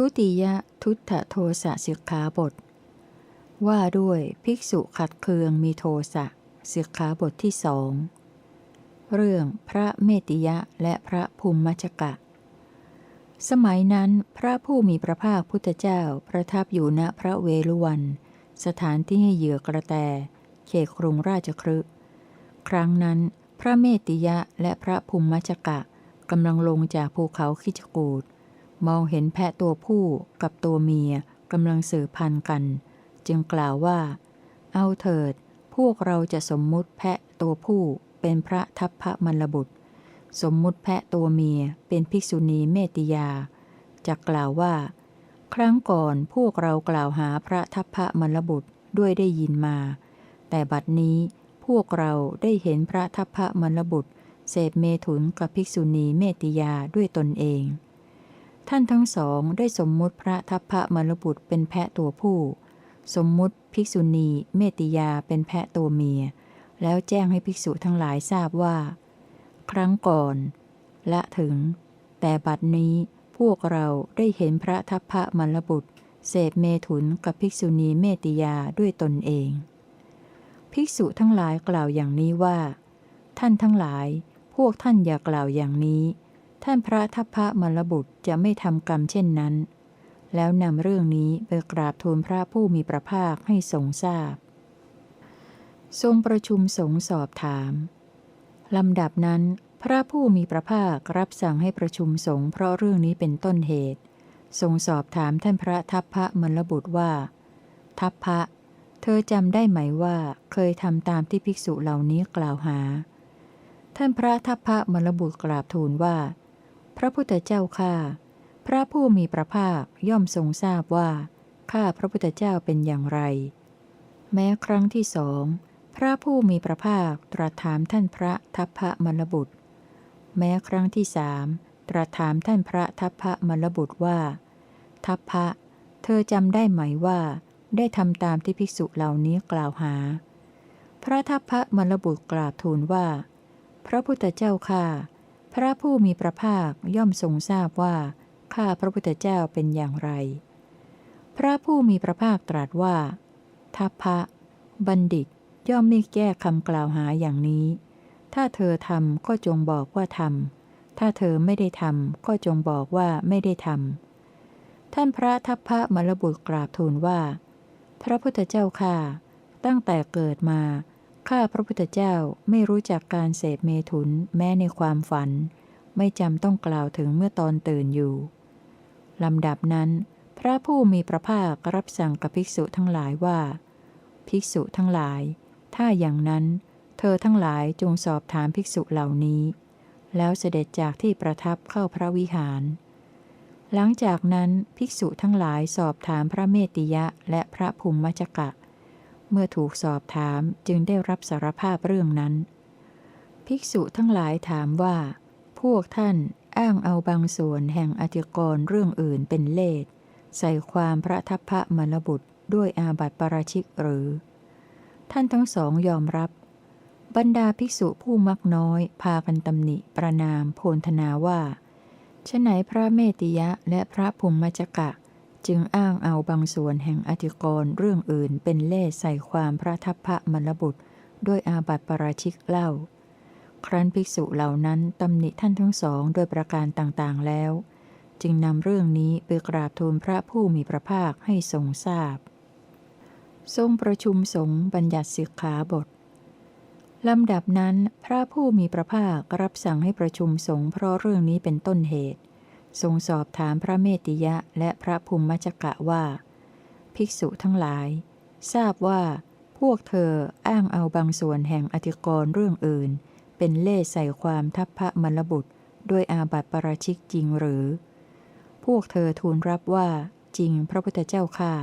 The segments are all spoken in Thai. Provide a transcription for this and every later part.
ทุติยทุตโทสะสิกขาบท ว่าด้วยภิกษุขัดเคืองมีโทสะสิกขาบทที่สองเรื่องพระเมติยะและพระภูมิมัจกะ สมัยนั้นพระผู้มีพระภาคพุทธเจ้าประทับอยู่ณพระเวลุวัน สถานที่ให้เหยื่อกระแต เขตกรุงราชครึครั้งนั้น พระเมติยะและพระภูมิมัจกะกำลังลงจากภูเขาคิจกูด มองเห็นแพะตัวผู้กับตัวเมียกำลังสืบพันธุ์กัน จึงกล่าวว่า เอาเถิด พวกเราจะสมมุติแพะตัวผู้เป็นพระทัพพระมลบุตร สมมุติแพะตัวเมียเป็นภิกษุณีเมติยาจะกล่าวว่า ครั้งก่อนพวกเรากล่าวหาพระทัพพระมลบุตรด้วยได้ยินมา แต่บัดนี้พวกเราได้เห็นพระทัพพระมลบุตรเสพเมถุนกับภิกษุณีเมติยาด้วยตนเอง ท่านทั้งสองได้สมมุติพระทัพพระมรบุตรเป็นแพะตัวผู้ สมมุติภิกษุณีเมติยาเป็นแพะตัวเมีย แล้วแจ้งให้ภิกษุทั้งหลายทราบว่า ครั้งก่อน ละถึง แต่บัดนี้พวกเราได้เห็นพระทัพพระมรบุตรเสพเมถุนกับภิกษุณีเมติยาด้วยตนเอง ภิกษุทั้งหลายกล่าวอย่างนี้ว่า ท่านทั้งหลาย พวกท่านอย่ากล่าวอย่างนี้ ท่านพระทัพพระมรบุตรจะไม่ทำกรรมเช่นนั้น แล้วนำเรื่องนี้ไปกราบทูลพระผู้มีพระภาคให้ทรงทราบ ทรงประชุมสงสอบถามลำดับนั้น พระผู้มีพระภาครับสั่งให้ประชุมสงฆ์เพราะเรื่องนี้เป็นต้นเหตุ ทรงสอบถามท่านพระทัพพระมรบุตรว่า ทัพพระเธอจำได้ไหมว่าเคยทำตามที่ภิกษุเหล่านี้กล่าวหา ท่านพระทัพพระมรบุตรกราบทูลว่า พระพุทธเจ้าข้าพระผู้มีพระภาคย่อมทรงทราบว่า ข้าพระพุทธเจ้าเป็นอย่างไร แม้ครั้งที่สองพระผู้มีพระภาคตรัสถามท่านพระทัพพระมรบุตร แม้ครั้งที่สามตรัสถามท่านพระทัพพระมรบุตรว่า ทัพพระเธอจำได้ไหมว่า ได้ทำตามที่ภิกษุเหล่านี้กล่าวหา พระทัพพระมรบุตรกราบทูลว่า พระพุทธเจ้าข้า พระผู้มีพระภาคย่อมทรงทราบว่า ข้าพระพุทธเจ้าเป็นอย่างไร พระผู้มีพระภาคตรัสว่า ทัพพระบัณฑิตย่อมไม่แก้คำกล่าวหาอย่างนี้ ถ้าเธอทำก็จงบอกว่าทำ ถ้าเธอไม่ได้ทำก็จงบอกว่าไม่ได้ทำ ท่านพระทัพพระมรบุตรกราบทูลว่า พระพุทธเจ้าข้าตั้งแต่เกิดมา ข้าพระพุทธเจ้าไม่รู้จักการเสพเมถุนแม้ในความฝัน ไม่จำต้องกล่าวถึงเมื่อตอนตื่นอยู่ลำดับนั้น พระผู้มีพระภาครับสั่งกับภิกษุทั้งหลายว่า ภิกษุทั้งหลาย ถ้าอย่างนั้น เธอทั้งหลายจงสอบถามภิกษุเหล่านี้ แล้วเสด็จจากที่ประทับเข้าพระวิหาร หลังจากนั้นภิกษุทั้งหลายสอบถามพระเมติยะและพระภูมิมัจกะ เมื่อถูกสอบถามจึงได้รับสารภาพเรื่องนั้น ภิกษุทั้งหลายถามว่า พวกท่านอ้างเอาบางส่วนแห่งอธิกรณ์เรื่องอื่นเป็นเลสใส่ความพระทัพพระมรบุตรด้วยอาบัติปราชิกหรือ ท่านทั้งสองยอมรับ บรรดาภิกษุผู้มักน้อย พากันตำหนิประนามโพลธนาว่าฉไหนพระเมติยะและพระภูมิมจกะ จึงอ้างเอาบางส่วนแห่งอธิกรณ์เรื่องอื่นเป็นเล่ใส่ความพระทัพพระมรบุตร ด้วยอาบัติปราชิกเล่า ครั้นภิกษุเหล่านั้นตำหนิท่านทั้งสองโดยประการต่างๆแล้ว จึงนำเรื่องนี้ไปกราบทูลพระผู้มีพระภาคให้ทรงทราบ ทรงประชุมสงฆ์บัญญัติสิกขาบทลำดับนั้น พระผู้มีพระภาครับสั่งให้ประชุมสงฆ์เพราะเรื่องนี้เป็นต้นเหตุ ทรงสอบถามพระเมติยะและพระภูมิมัจกะว่า ภิกษุทั้งหลาย ทราบว่า พวกเธออ้างเอาบางส่วนแห่งอธิกรณ์เรื่องอื่น เป็นเล่ใส่ความทัพพระมรบุตรด้วยอาบัติปราชิกจริงหรือ พวกเธอทูลรับว่าจริงพระพุทธเจ้าค่ะ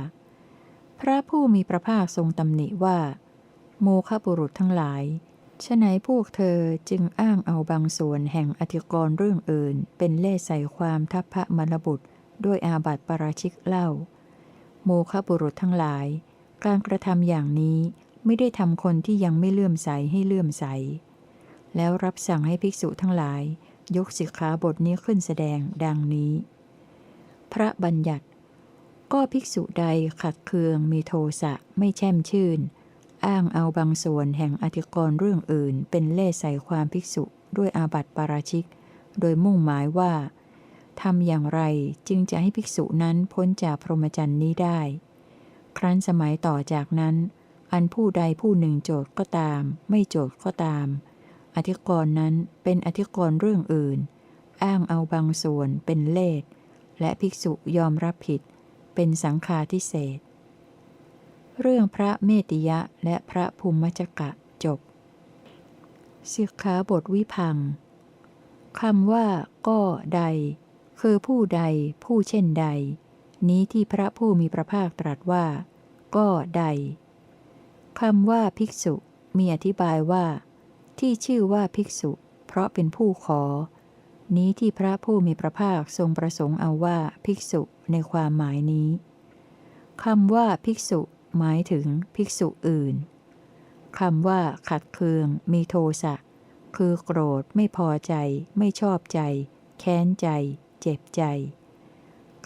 พระผู้มีพระภาคทรงตำหนิว่า โมฆะบุรุษทั้งหลาย ฉะไหนพวกเธอจึงอ้างเอาบางส่วนแห่งอธิกรณ์เรื่องอื่น เป็นเล่ใส่ความทัพพระมรบุตร ด้วยอาบัติปราชิกเล่า โมฆะบุรุษทั้งหลาย การกระทำอย่างนี้ไม่ได้ทำคนที่ยังไม่เลื่อมใสให้เลื่อมใส แล้วรับสั่งให้ภิกษุทั้งหลาย ยกสิกขาบทนี้ขึ้นแสดงดังนี้ พระบัญญัติ ก็ภิกษุใดขัดเคืองมีโทสะไม่แช่มชื่น อ้างเอาบางส่วนแห่งอธิกรณ์เรื่องอื่น เป็นเล่ใส่ความภิกษุด้วยอาบัติปาราชิก โดยมุ่งหมายว่าทำอย่างไรจึงจะให้ภิกษุนั้นพ้นจากพรหมจรรย์นี้ได้ ครั้นสมัยต่อจากนั้น อันผู้ใดผู้หนึ่งโจทย์ก็ตาม ไม่โจทย์ก็ตาม อธิกรณ์นั้นเป็นอธิกรณ์เรื่องอื่น อ้างเอาบางส่วนเป็นเลสและภิกษุยอมรับผิด เป็นสังฆาทิเศษ เรื่องพระเมติยะและพระภูมิจกะจบสิกขาบทวิพังคำว่า ก็ใด คือผู้ใด ผู้เช่นใด นี้ที่พระผู้มีพระภาคตรัสว่า ก็ใดคำว่าภิกษุ มีอธิบายว่า ที่ชื่อว่าภิกษุ เพราะเป็นผู้ขอ นี้ที่พระผู้มีพระภาคทรงประสงค์เอาว่าภิกษุในความหมายนี้คำว่าภิกษุ หมายถึงภิกษุอื่นคำว่า ขัดเคือง มีโทสะคือโกรธไม่พอใจ ไม่ชอบใจ แค้นใจ เจ็บใจ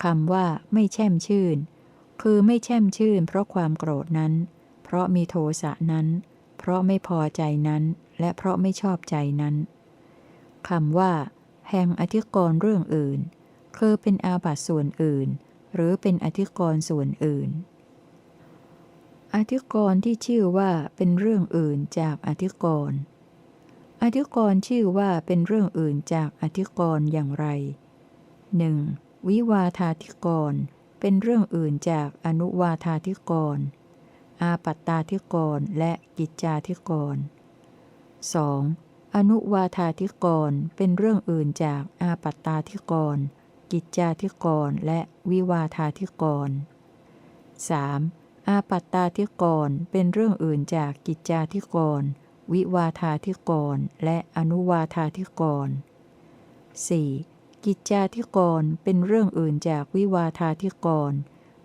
คำว่า ไม่แช่มชื่น คือไม่แช่มชื่น เพราะความโกรธนั้น เพราะมีโทสะนั้น เพราะไม่พอใจนั้น และเพราะไม่ชอบใจนั้นคำว่า แห่งอธิกรณ์เรื่องอื่น คือเป็นอาบัตส่วนอื่น หรือเป็นอธิกรณ์ส่วนอื่น อธิกรณ์ที่ชื่อว่าเป็นเรื่องอื่นจากอธิกรณ์อธิกรณ์ชื่อว่าเป็นเรื่องอื่นจากอธิกรณ์อย่างไรหนึ่งวิวาธาธิกรณ์เป็นเรื่องอื่นจากอนุวาธาธิกรณ์อาปัตตาธิกรณ์และกิจจาธิกรณ์ 2. อนุวาธาธิกรณ์เป็นเรื่องอื่นจากอาปัตตาธิกรณ์กิจจาธิกรณ์และวิวาธาธิกรณ์ 3. อาปัตตาธิกรเป็นเรื่องอื่นจากกิจจาธิกร วิวาธาธิกร และอนุวาธาธิกร 4. กิจจาธิกรเป็นเรื่องอื่นจากวิวาธาธิกร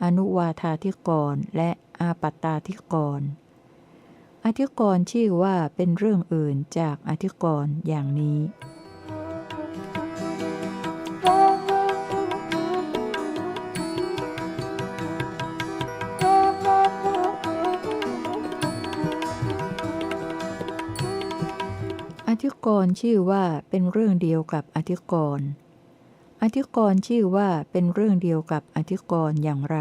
อนุวาธาธิกร และอาปัตตาธิกร อธิกรณ์ชื่อว่าเป็นเรื่องอื่นจากอธิกรณ์อย่างนี้ กรณ์ชื่อว่าเป็นเรื่องเดียวกับอธิกรณ์อธิกรณ์ชื่อว่าเป็นเรื่องเดียวกับอธิกรณ์อย่างไร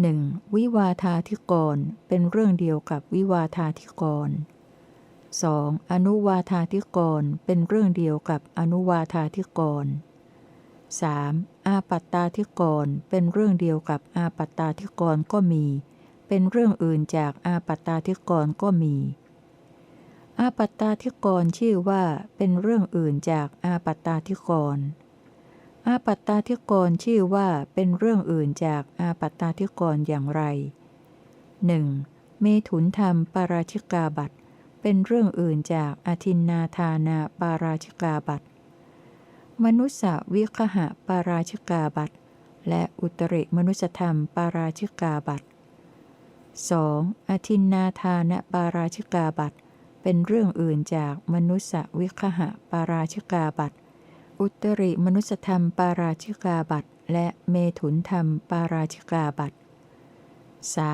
หนึ่งวิวาธาธิกรณ์เป็นเรื่องเดียวกับวิวาธาธิกรณ์ 2. อนุวาธาธิกรณ์เป็นเรื่องเดียวกับอนุวาธาธิกรณ์ 3. อาปัตตาธิกรณ์เป็นเรื่องเดียวกับอาปัตตาธิกรณ์ก็มี เป็นเรื่องอื่นจากอาปัตตาธิกรณ์ก็มี อาปัตตาธิกรชื่อว่าเป็นเรื่องอื่นจากอาปัตตาธิกร อาปัตตาธิกรชื่อว่าเป็นเรื่องอื่นจากอาปัตตาธิกรอย่างไรหนึ่งเมถุนธรรมปาราชิกาบัตเป็นเรื่องอื่นจากอธินนาธานาปาราชิกาบัตมนุสสวิคหะปาราชิกาบัตและอุตริมนุสธรรมปาราชิกาบัต 2. อธินนาทานปาราชิกาบัต เป็นเรื่องอื่นจากมนุสวิคหะปาราชิกาบัตอุตริมนุสธรรมปาราชิกาบัตและเมถุนธรรมปาราชิกาบัต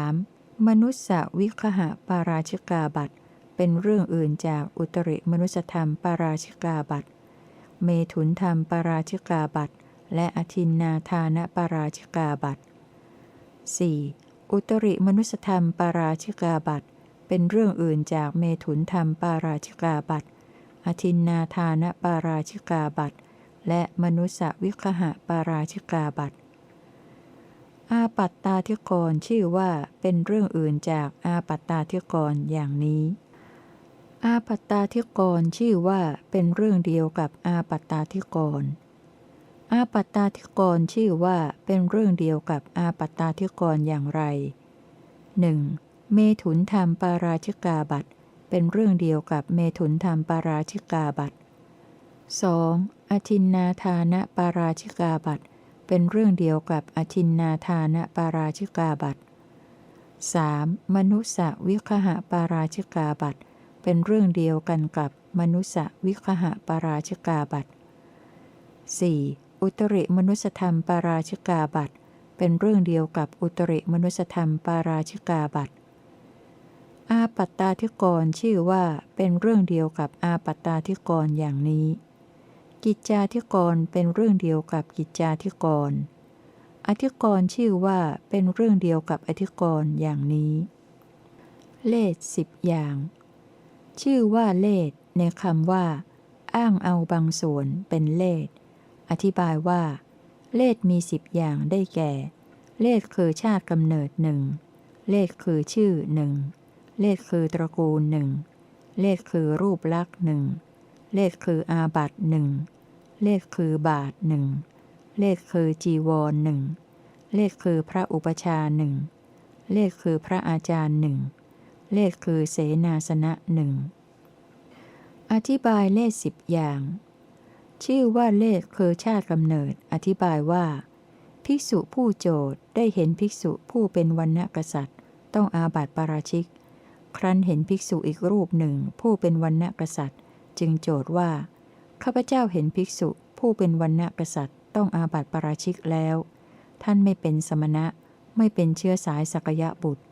3. มนุสสวิคหะปาราชิกาบัตเป็นเรื่องอื่นจากอุตริมนุสธรรมปาราชิกาบัตเมถุนธรรมปาราชิกาบัตและอธินนาทานปาราชิกาบัต 4. อุตริมนุสธรรมปาราชิกาบัต เป็นเรื่องอื่นจากเมถุนธรรมปาราชิกาบัตอธินนาทานปาราชิกาบัตและมนุสวิคหะปาราชิกาบัตอาปัตตาธิกรชื่อว่าเป็นเรื่องอื่นจากอาปัตตาธิกรอย่างนี้ อาปัตตาธิกรชื่อว่าเป็นเรื่องเดียวกับอาปัตตาธิกร อาปัตตาธิกรชื่อว่าเป็นเรื่องเดียวกับอาปัตตาธิกรอย่างไรหนึ่ง เมถุนธรรมปาราชิกาบัตเป็นเรื่องเดียวกับเมถุนธรรมปาราชิกาบัต 2. อธินนาทานะปาราชิกาบัตเป็นเรื่องเดียวกับอธินนาทานะปาราชิกาบัต 3. มนุสสวิคหะปาราชิกาบัตเป็นเรื่องเดียวกันกับมนุสสวิคหะปาราชิกาบัต 4. อุตริมนุสธรรมปาราชิกาบัตเป็นเรื่องเดียวกับอุตริมนุสธรรมปาราชิกาบัต อาปัตตาธิกรชื่อว่าเป็นเรื่องเดียวกับอาปัตตาธิกรอย่างนี้ กิจจาธิกรเป็นเรื่องเดียวกับกิจจาธิกร อธิกรชื่อว่าเป็นเรื่องเดียวกับอธิกรอย่างนี้ เลขสิบอย่าง ชื่อว่าเลขในคำว่า อ้างเอาบางส่วนเป็นเลขอธิบายว่า เลขมีสิบอย่างได้แก่ เลขคือชาติกำเนิดหนึ่งเลขคือชื่อหนึ่ง เลขคือตระกูลหนึ่งเลขคือรูปลักษณ์หนึ่งเลขคืออาบัตหนึ่งเลขคือบาทหนึ่งเลขคือจีวรหนึ่งเลขคือพระอุปชาหนึ่งเลขคือพระอาจารย์หนึ่งเลขคือเสนาสนะหนึ่งอธิบายเลขสิบอย่าง ชื่อว่าเลขคือชาติกำเนิด อธิบายว่า ภิกษุผู้โจทย์ได้เห็นภิกษุผู้เป็นวันณกษัตริย์ ต้องอาบัติปาราชิก ครั้นเห็นภิกษุอีกรูปหนึ่ง ผู้เป็นวันณกษัตริย์ จึงโจทย์ว่าข้าพเจ้าเห็นภิกษุผู้เป็นวันณกษัตริย์ ต้องอาบัติปราชิกแล้ว ท่านไม่เป็นสมณะ ไม่เป็นเชื้อสายสักยะบุตร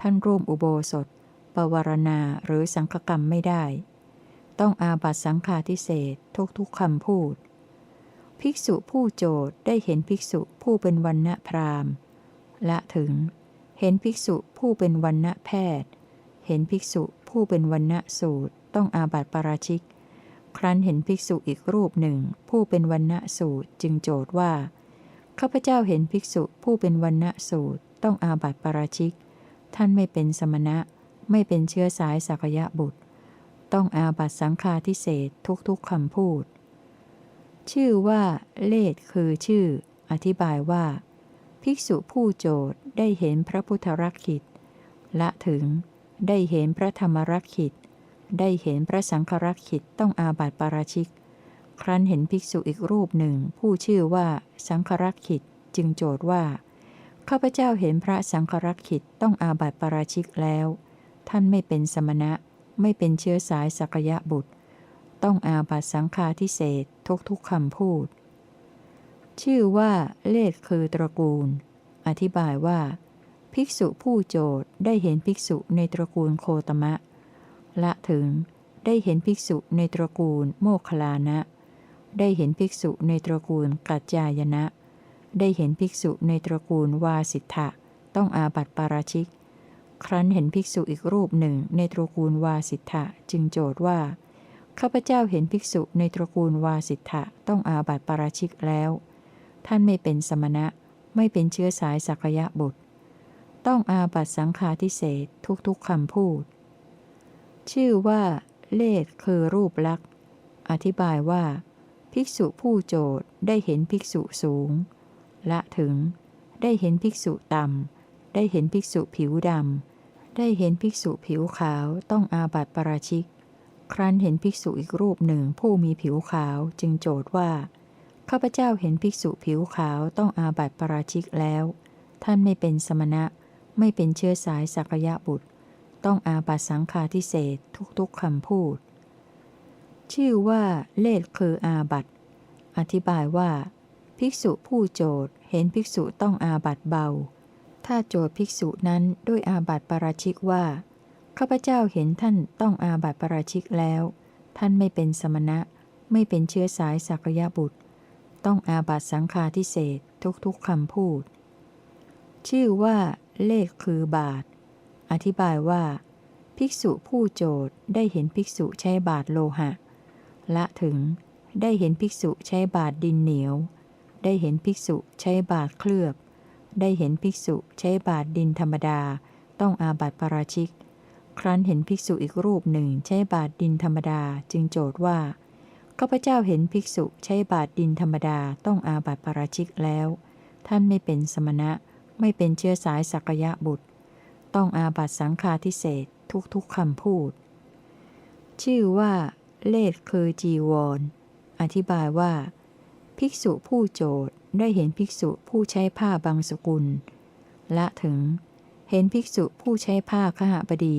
ท่านร่วมอุโบสถ ปวารณาหรือสังฆกรรมไม่ได้ ต้องอาบัติสังฆาทิเศษทุกทุกคำพูด ภิกษุผู้โจทย์ได้เห็นภิกษุผู้เป็นวันณพราหมณ์ละถึง เห็นภิกษุผู้เป็นวันณแพทย์ เห็นภิกษุผู้เป็นวันณสูตรต้องอาบัติปาราชิก ครั้นเห็นภิกษุอีกรูปหนึ่ง ผู้เป็นวันณสูตรจึงโจทย์ว่าข้าพเจ้าเห็นภิกษุผู้เป็นวันณสูตรต้องอาบัติปาราชิก ท่านไม่เป็นสมณะ ไม่เป็นเชื้อสายสักยะบุตร ต้องอาบัติสังฆาทิเศษทุกๆคำพูด ชื่อว่า เลขคือชื่อ อธิบายว่า ภิกษุผู้โจทย์ได้เห็นพระพุทธรักขิตละถึง ได้เห็นพระธรรมรักขิต ได้เห็นพระสังฆรักขิตต้องอาบัติปาราชิก ครั้นเห็นภิกษุอีกรูปหนึ่ง ผู้ชื่อว่าสังฆรักขิตจึงโจทย์ว่าข้าพเจ้าเห็นพระสังฆรักขิตต้องอาบัติปาราชิกแล้ว ท่านไม่เป็นสมณะไม่เป็นเชื้อสายสักยะบุตร ต้องอาบัติสังฆาทิเศษทุกทุกคำพูด ชื่อว่าเลขคือตระกูล อธิบายว่า ภิกษุผู้โจทย์ได้เห็นภิกษุในตระกูลโคตมะ ละถึงได้เห็นภิกษุในตระกูลโมคคลานะ ได้เห็นภิกษุในตระกูลกัจจายนะ ได้เห็นภิกษุในตระกูลวาสิทธะต้องอาบัติปาราชิก ครั้นเห็นภิกษุอีกรูปหนึ่งในตระกูลวาสิทธะจึงโจทย์ว่าข้าพเจ้าเห็นภิกษุในตระกูลวาสิทธะต้องอาบัติปาราชิกแล้ว ท่านไม่เป็นสมณะไม่เป็นเชื้อสายสักยะบุตร ต้องอาบัตสังฆาทิเศษทุกๆคำพูด ชื่อว่า เลขคือรูปลักษณ์อธิบายว่า ภิกษุผู้โจทย์ได้เห็นภิกษุสูง ละถึง ได้เห็นภิกษุต่ำได้เห็นภิกษุผิวดำได้เห็นภิกษุผิวขาวต้องอาบัติปราชิก ครั้นเห็นภิกษุอีกรูปหนึ่งผู้มีผิวขาวจึงโจทย์ว่าข้าพเจ้าเห็นภิกษุผิวขาวต้องอาบัติปราชิกแล้ว ท่านไม่เป็นสมณะ ไม่เป็นเชื้อสายสักยะบุตร ต้องอาบัตสังฆาทิเศษทุกๆคำพูด ชื่อว่าเลขคืออาบัตอธิบายว่า ภิกษุผู้โจทย์เห็นภิกษุต้องอาบัตเบา ถ้าโจทย์ภิกษุนั้นด้วยอาบัตปราชิกว่าข้าพเจ้าเห็นท่านต้องอาบัตปราชิกแล้ว ท่านไม่เป็นสมณะ ไม่เป็นเชื้อสายสักยะบุตร ต้องอาบัตสังฆาทิเศษทุกๆคำพูด ชื่อว่า เลขคือบาท อธิบายว่า ภิกษุผู้โจทย์ได้เห็นภิกษุใช้บาทโลหะ ละถึงได้เห็นภิกษุใช้บาทดินเหนียว ได้เห็นภิกษุใช้บาทเคลือบ ได้เห็นภิกษุใช้บาทดินธรรมดา ต้องอาบัติปราชิก ครั้นเห็นภิกษุอีกรูปหนึ่งใช้บาทดินธรรมดาจึงโจทย์ว่าข้าพเจ้าเห็นภิกษุใช้บาทดินธรรมดาต้องอาบัติปราชิกแล้ว ท่านไม่เป็นสมณะ ไม่เป็นเชื้อสายสักยะบุตร ต้องอาบัตสังฆาทิเศษทุกๆคำพูด ชื่อว่า เลขคือจีวรอธิบายว่า ภิกษุผู้โจทย์ได้เห็นภิกษุผู้ใช้ผ้าบางสกุล ละถึง เห็นภิกษุผู้ใช้ผ้าขหบดี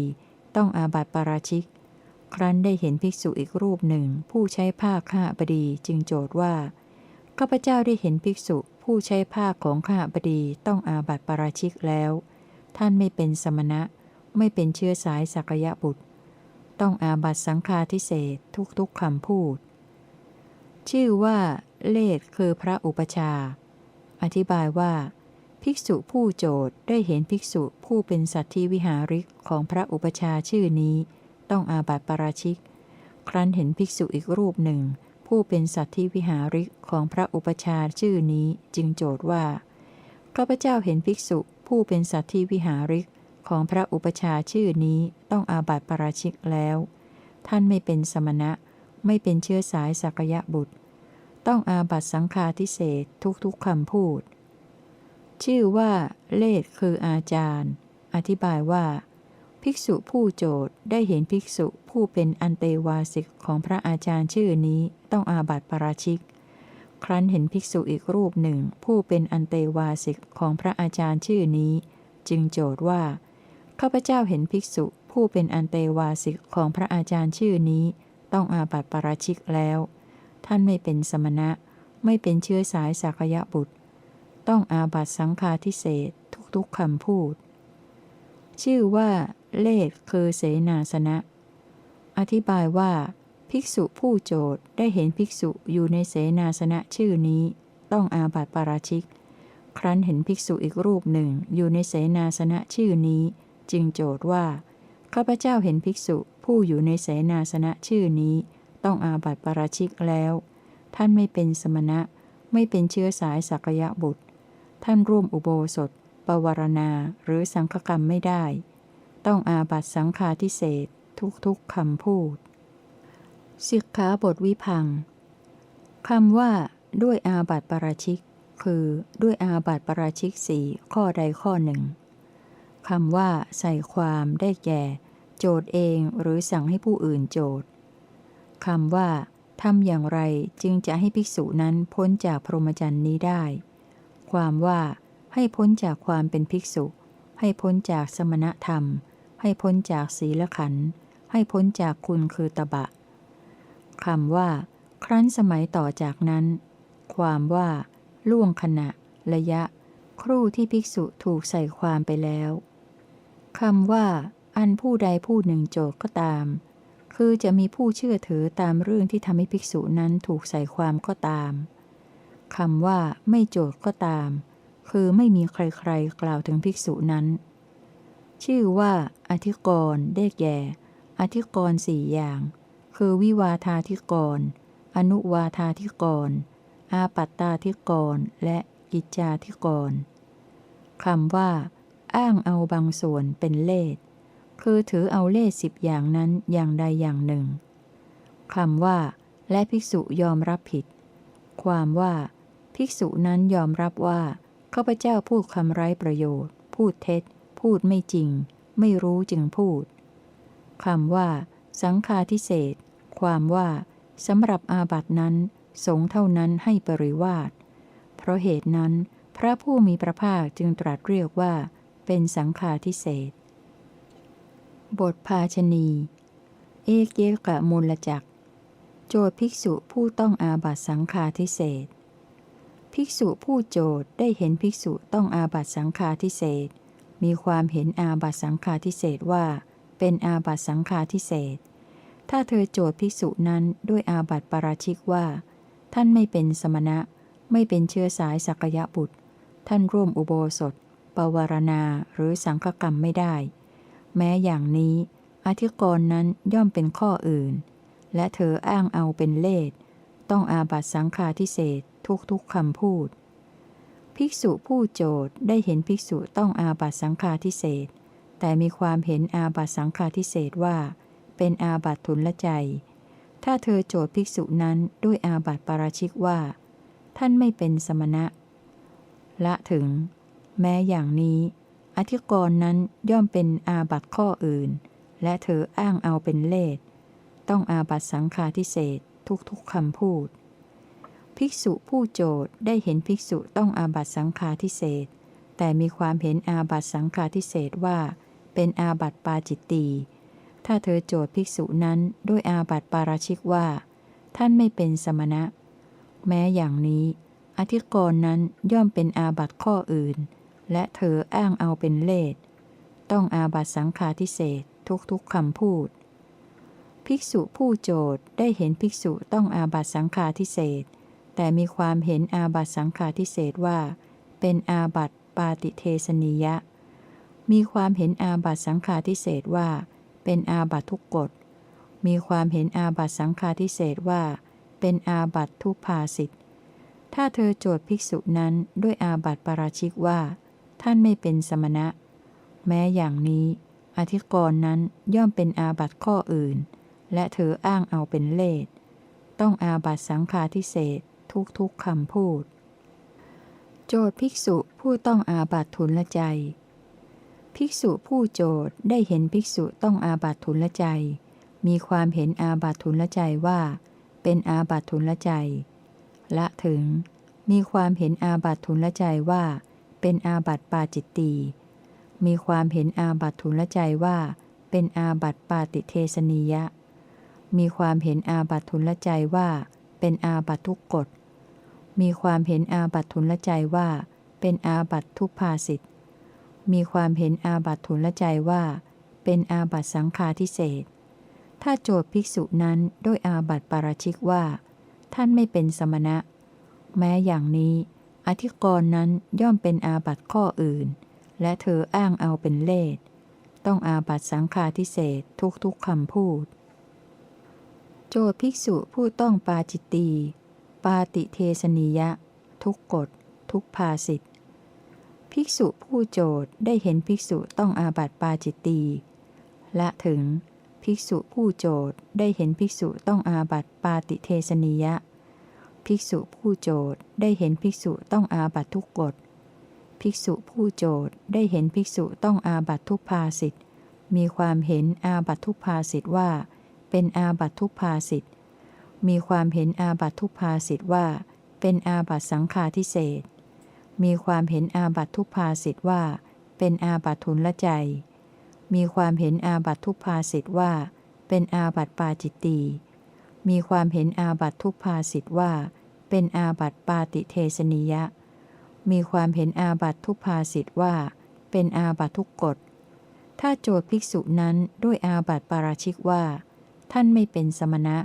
ต้องอาบัติปาราชิก ครั้นได้เห็นภิกษุอีกรูปหนึ่งผู้ใช้ผ้าขหบดีจึงโจทย์ว่า ข้าพเจ้าได้เห็นภิกษุผู้ใช้ผ้าของข้าบดีต้องอาบัติปราชิกแล้ว ท่านไม่เป็นสมณะ ไม่เป็นเชื้อสายสักยะบุตร ต้องอาบัติสังฆาทิเศษทุกๆคำพูด ชื่อว่า เลดคือพระอุปชา อธิบายว่า ภิกษุผู้โจทย์ได้เห็นภิกษุผู้เป็นสัตธิวิหาริกของพระอุปชาชื่อนี้ ต้องอาบัติปราชิก ครั้นเห็นภิกษุอีกรูปหนึ่ง ผู้เป็นสัตธิวิหาริกของพระอุปชาชื่อนี้จึงโจทย์ว่าข้าพเจ้าเห็นภิกษุผู้เป็นสัตธิวิหาริกของพระอุปชาชื่อนี้ต้องอาบัติปราชิกแล้ว ท่านไม่เป็นสมณะ ไม่เป็นเชื้อสายสักยะบุตร ต้องอาบัติสังฆาทิเศษทุกๆคำพูด ชื่อว่า เลดคืออาจารย์ อธิบายว่า ภิกษุผู้โจทย์ได้เห็นภิกษุผู้เป็นอันเตวาสิกของพระอาจารย์ชื่อนี้ต้องอาบัติปราชิก ครั้นเห็นภิกษุอีกรูปหนึ่ง ผู้เป็นอันเตวาสิกของพระอาจารย์ชื่อนี้ จึงโจทย์ว่าข้าพเจ้าเห็นภิกษุผู้เป็นอันเตวาสิกของพระอาจารย์ชื่อนี้ ต้องอาบัติปราชิกแล้ว ท่านไม่เป็นสมณะ ไม่เป็นเชื้อสายสักยะบุตร ต้องอาบัติสังฆาทิเศษทุกๆคำพูด ชื่อว่า เลขคือเสนาสนะ อธิบายว่า ภิกษุผู้โจทย์ได้เห็นภิกษุอยู่ในเสนาสนะชื่อนี้ ต้องอาบัติปาราชิก ครั้นเห็นภิกษุอีกรูปหนึ่งอยู่ในเสนาสนะชื่อนี้ จึงโจทย์ว่า ข้าพเจ้าเห็นภิกษุผู้อยู่ในเสนาสนะชื่อนี้ ต้องอาบัติปาราชิกแล้ว ท่านไม่เป็นสมณะ ไม่เป็นเชื้อสายสักยะบุตร ท่านร่วมอุโบสถ ปวารณาหรือสังฆกรรมไม่ได้ ต้องอาบัตสังฆาทิเศษทุกๆคำพูด สิกขาบทวิพังคำว่า ด้วยอาบัตปราชิก คือ ด้วยอาบัตปราชิกสี่ข้อใดข้อหนึ่งคำว่า ใส่ความได้แก่ โจทย์เองหรือสั่งให้ผู้อื่นโจทย์คำว่าทำอย่างไรจึงจะให้ภิกษุนั้นพ้นจากพรหมจรรย์นี้ได้ ความว่าให้พ้นจากความเป็นภิกษุ ให้พ้นจากสมณธรรม ให้พ้นจากศีลขันธ์ให้พ้นจากคุณคือตบะคำว่า ครั้นสมัยต่อจากนั้น ความว่า ล่วงขณะ ระยะ ครู่ที่ภิกษุถูกใส่ความไปแล้วคำว่า อันผู้ใดผู้หนึ่งโจทก็ตาม คือจะมีผู้เชื่อถือตามเรื่องที่ทำให้ภิกษุนั้นถูกใส่ความก็ตามคำว่า ไม่โจทก็ตาม คือไม่มีใครๆกล่าวถึงภิกษุนั้น ชื่อว่า อธิกรณ์ได้แก่ อธิกรณ์สี่อย่าง คือวิวาทาธิกรณ์อนุวาทาธิกรณ์อาปัตตาธิกรณ์และกิจจาธิกรณ์คำว่า อ้างเอาบางส่วนเป็นเลสคือถือเอาเลสสิบอย่างนั้นอย่างใดอย่างหนึ่งคำว่า และภิกษุยอมรับผิด ความว่า ภิกษุนั้นยอมรับว่าข้าพเจ้าพูดคำไร้ประโยชน์ พูดเท็จ พูดไม่จริง ไม่รู้จึงพูดคำว่า สังฆาทิเศษความว่าสำหรับอาบัตินั้นสงเท่านั้นให้ปริวาสเพราะเหตุนั้น พระผู้มีพระภาคจึงตรัสเรียกว่า เป็นสังฆาทิเศษบทภาชณีเอกเยกะมูลจักโจทภิกษุผู้ต้องอาบัตสังฆาทิเศษ ภิกษุผู้โจทได้เห็นภิกษุต้องอาบัตสังฆาทิเศษ มีความเห็นอาบัตสังฆาทิเศษว่า เป็นอาบัตสังฆาทิเศษ ถ้าเธอโจทย์ภิกษุนั้นด้วยอาบัตปราชิกว่า ท่านไม่เป็นสมณะ ไม่เป็นเชื้อสายสักยะบุตร ท่านร่วมอุโบสถ ปวารณาหรือสังฆกรรมไม่ได้ แม้อย่างนี้ อธิกรณ์นั้นย่อมเป็นข้ออื่น และเธออ้างเอาเป็นเลสต้องอาบัตสังฆาทิเศษทุกๆคำพูด ภิกษุผู้โจทย์ได้เห็นภิกษุต้องอาบัตสังฆาทิเศษแต่มีความเห็นอาบัตสังฆาทิเศษว่า เป็นอาบัตทุนละใจ ถ้าเธอโจทย์ภิกษุนั้นด้วยอาบัตปาราชิกว่า ท่านไม่เป็นสมณะ ละถึง แม้อย่างนี้ อธิกรณ์นั้นย่อมเป็นอาบัตข้ออื่น และเธออ้างเอาเป็นเลสต้องอาบัตสังฆาทิเศษทุกๆคำพูด ภิกษุผู้โจทย์ได้เห็นภิกษุต้องอาบัตสังฆาทิเศษแต่มีความเห็นอาบัตสังฆาทิเศษว่า เป็นอาบัตปาจิตตีถ้าเธอโจทย์ภิกษุนั้นด้วยอาบัตปาราชิกว่า ท่านไม่เป็นสมณะ แม้อย่างนี้ อธิกรณ์นั้นย่อมเป็นอาบัตข้ออื่น และเธออ้างเอาเป็นเลสต้องอาบัตสังฆาทิเศษทุกๆคำพูด ภิกษุผู้โจทย์ได้เห็นภิกษุต้องอาบัตสังฆาทิเศษ แต่มีความเห็นอาบัตสังฆาทิเศษว่า เป็นอาบัตปาติเทสนิยะ มีความเห็นอาบัตสังฆาทิเศษว่า เป็นอาบัตทุกกฎ มีความเห็นอาบัตสังฆาทิเศษว่า เป็นอาบัตทุพาสิทธถ้าเธอโจทย์ภิกษุนั้นด้วยอาบัติปราชิกว่า ท่านไม่เป็นสมณะ แม้อย่างนี้ อธิกรณ์นั้นย่อมเป็นอาบัติข้ออื่น และเธออ้างเอาเป็นเลสต้องอาบัติสังฆาทิเศษ ทุกๆคำพูด โจทย์ภิกษุผู้ต้องอาบัตทุนละใจ ภิกษุผู้โจทย์ได้เห็นภิกษุต้องอาบัตทุนละใจ มีความเห็นอาบัตทุนละใจว่า เป็นอาบัตทุนละใจ ละถึง มีความเห็นอาบัตทุนละใจว่า เป็นอาบัตปาจิตตีมีความเห็นอาบัตทุนละใจว่าเป็นอาบัตปาติเทสนียะ มีความเห็นอาบัตทุนละใจว่า เป็นอาบัตทุกกฎ มีความเห็นอาบัตทุนละใจว่า เป็นอาบัตทุพภาสิทธมีความเห็นอาบัตทุนละใจว่า เป็นอาบัตสังฆาทิเศษ ถ้าโจทย์ภิกษุนั้นด้วยอาบัตปาราชิกว่า ท่านไม่เป็นสมณะ แม้อย่างนี้ อธิกรณ์นั้นย่อมเป็นอาบัตข้ออื่น และเธออ้างเอาเป็นเลสต้องอาบัตสังฆาทิเศษทุกๆคำพูด โจทย์ภิกษุผู้ต้องปาจิตตี ปาติเทสนิยะ ทุกกฎ ทุกภาสิทธภิกษุผู้โจทย์ได้เห็นภิกษุต้องอาบัติปาจิตตีและถึง ภิกษุผู้โจทย์ได้เห็นภิกษุต้องอาบัติปาติเทสนิยะ ภิกษุผู้โจทย์ได้เห็นภิกษุต้องอาบัติทุกกฎ ภิกษุผู้โจทย์ได้เห็นภิกษุต้องอาบัติทุกภาสิทธ์มีความเห็นอาบัติทุกภาสิทธ์ว่า เป็นอาบัตทุกภาสิทธ์มีความเห็นอาบัตทุกภาสิทธ์ว่า เป็นอาบัตสังฆาทิเศษมีความเห็นอาบัตทุกภาสิทธ์ว่า เป็นอาบัตทุนละใจ มีความเห็นอาบัตทุพภาสิทธ์ว่า เป็นอาบัตปาจิตตีมีความเห็นอาบัตทุพภาสิทธ์ว่า เป็นอาบัตปาติเทสนิยะ มีความเห็นอาบัตทุพภาสิทธ์ว่า เป็นอาบัตทุกกฎถ้าโจทย์ภิกษุนั้นด้วยอาบัตปาราชิกว่า ท่านไม่เป็นสมณะ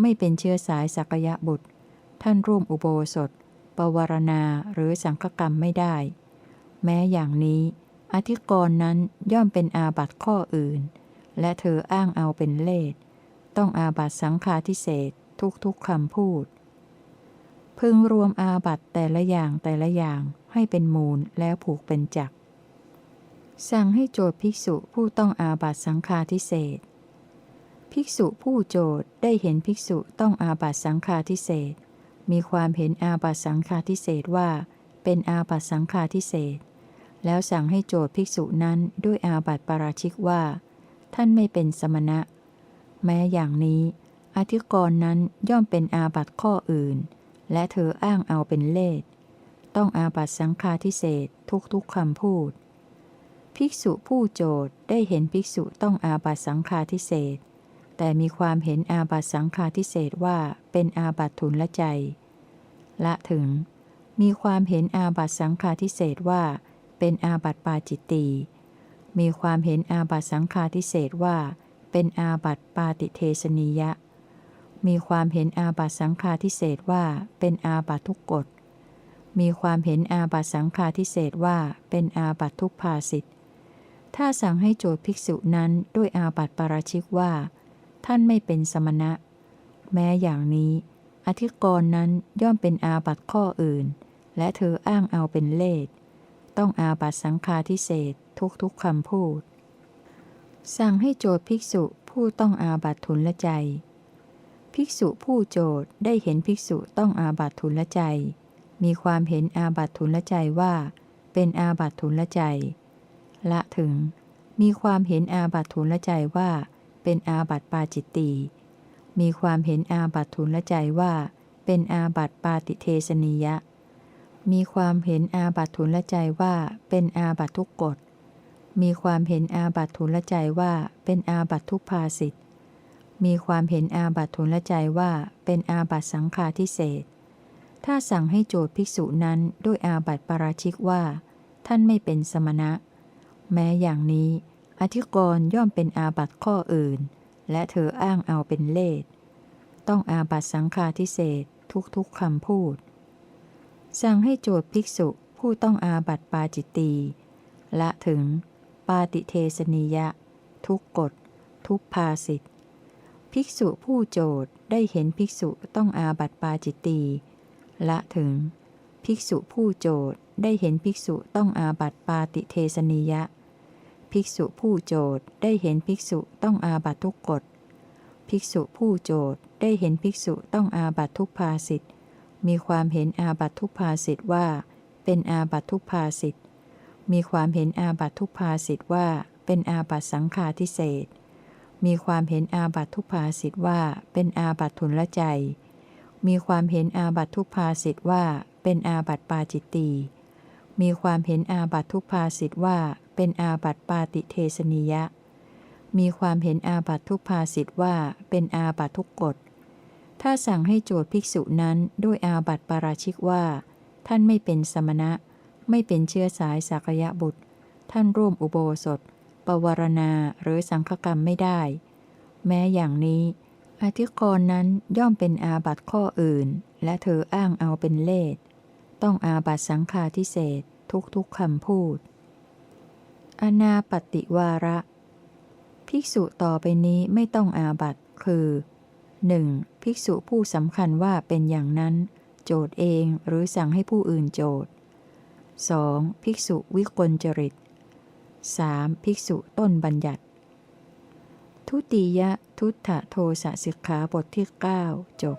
ไม่เป็นเชื้อสายสักยะบุตร ท่านร่วมอุโบสถ ปวารณาหรือสังฆกรรมไม่ได้ แม้อย่างนี้ อธิกรณ์นั้นย่อมเป็นอาบัตข้ออื่น และเธออ้างเอาเป็นเลสต้องอาบัตสังฆาทิเศษทุกๆคำพูด พึงรวมอาบัตแต่ละอย่างแต่ละอย่างให้เป็นมูลแล้วผูกเป็นจักสั่งให้โจทย์ภิกษุผู้ต้องอาบัตสังฆาทิเศษ ภิกษุผู้โจทย์ได้เห็นภิกษุต้องอาบัตสังฆาทิเศษมีความเห็นอาบัตสังฆาทิเศษว่า เป็นอาบัตสังฆาทิเศษแล้วสั่งให้โจทย์ภิกษุนั้นด้วยอาบัติปาราชิกว่า ท่านไม่เป็นสมณะ แม้อย่างนี้ อธิกรณ์นั้นย่อมเป็นอาบัติข้ออื่น และเธออ้างเอาเป็นเลสต้องอาบัติสังฆาทิเศษทุกๆคำพูด ภิกษุผู้โจทย์ได้เห็นภิกษุต้องอาบัติสังฆาทิเศษ แต่มีความเห็นอาบัตสังฆาทิเศษว่าเป็นอาบัตทุนละใจ ละถึง มีความเห็นอาบัตสังฆาทิเศษว่า เป็นอาบัตปาจิตตีมีความเห็นอาบัตสังฆาทิเศษว่า เป็นอาบัตปาติเทสนิยะ มีความเห็นอาบัตสังฆาทิเศษว่าเป็นอาบัตทุกกฎ มีความเห็นอาบัตสังฆาทิเศษว่าเป็นอาบัตทุกภาสิทธถ้าสั่งให้โจทย์ภิกษุนั้นด้วยอาบัติปาราชิกว่า ท่านไม่เป็นสมณะ แม้อย่างนี้ อธิกรณ์นั้นย่อมเป็นอาบัติข้ออื่น และเธออ้างเอาเป็นเลขต้องอาบัตสังฆาทิเศษทุกๆคำพูด สั่งให้โจทภิกษุผู้ต้องอาบัตทุนละใจ ภิกษุผู้โจทได้เห็นภิกษุต้องอาบัตทุนละใจ มีความเห็นอาบัตทุนละใจว่า เป็นอาบัตทุนละใจ ละถึง มีความเห็นอาบัตทุนละใจว่า เป็นอาบัตปาจิตตีมีความเห็นอาบัตทุนละใจว่า เป็นอาบัตปาติเทสนิยะ มีความเห็นอาบัตทุนละใจว่า เป็นอาบัตทุกกฎ มีความเห็นอาบัตทุนละใจว่า เป็นอาบัตทุกภาสิทธมีความเห็นอาบัตทุนละใจว่าเป็นอาบัตสังฆาทิเศษ ถ้าสั่งให้โจทย์ภิกษุนั้นด้วยอาบัติปราชิกว่า ท่านไม่เป็นสมณะ แม้อย่างนี้ อธิกรณ์ย่อมเป็นอาบัติข้ออื่น และเธออ้างเอาเป็นเลสต้องอาบัติสังฆาทิเศษทุกๆคำพูด สั่งให้โจทย์ภิกษุผู้ต้องอาบัติปาจิตตีละถึง ปาติเทสนิยะ ทุกกฎ ทุกภาสิทธภิกษุผู้โจทย์ได้เห็นภิกษุต้องอาบัติปาจิตตีละถึง ภิกษุผู้โจทย์ได้เห็นภิกษุต้องอาบัติปาติเทสนิยะ ภิกษุผู้โจทย์ได้เห็นภิกษุต้องอาบัตทุกกฎ ภิกษุผู้โจทย์ได้เห็นภิกษุต้องอาบัตทุกภาสิทธ์มีความเห็นอาบัตทุกภาสิทธ์ว่า เป็นอาบัตทุกภาสิทธ์มีความเห็นอาบัตทุกภาสิทธ์ว่า เป็นอาบัตสังฆาทิเศษมีความเห็นอาบัตทุกภาสิทธ์ว่า เป็นอาบัตทุนละใจ มีความเห็นอาบัตทุกภาสิทธ์ว่า เป็นอาบัตปาจิตตีมีความเห็นอาบัตทุกภาสิทธ์ว่า เป็นอาบัติปาติเทสนิยะ มีความเห็นอาบัติทุกภาสิทธว่าเป็นอาบัติทุกกฎ ถ้าสั่งให้โจทย์ภิกษุนั้นด้วยอาบัติปาราชิกว่า ท่านไม่เป็นสมณะ ไม่เป็นเชื้อสายสักยะบุตร ท่านร่วมอุโบสถ ปวารณาหรือสังฆกรรมไม่ได้ แม้อย่างนี้อธิกรณ์นั้นย่อมเป็นอาบัติข้ออื่น และเธออ้างเอาเป็นเลสต้องอาบัติสังฆาทิเศษทุกๆคำพูด อนาปฏิวาระ ภิกษุต่อไปนี้ไม่ต้องอาบัตคือ 1. ภิกษุผู้สำคัญว่าเป็นอย่างนั้น โจทย์เองหรือสั่งให้ผู้อื่นโจทย์ 2. ภิกษุวิกลจริต 3. ภิกษุต้นบัญญัติ ทุติยทุตถโทสะสิกขาบทที่ 9 จบ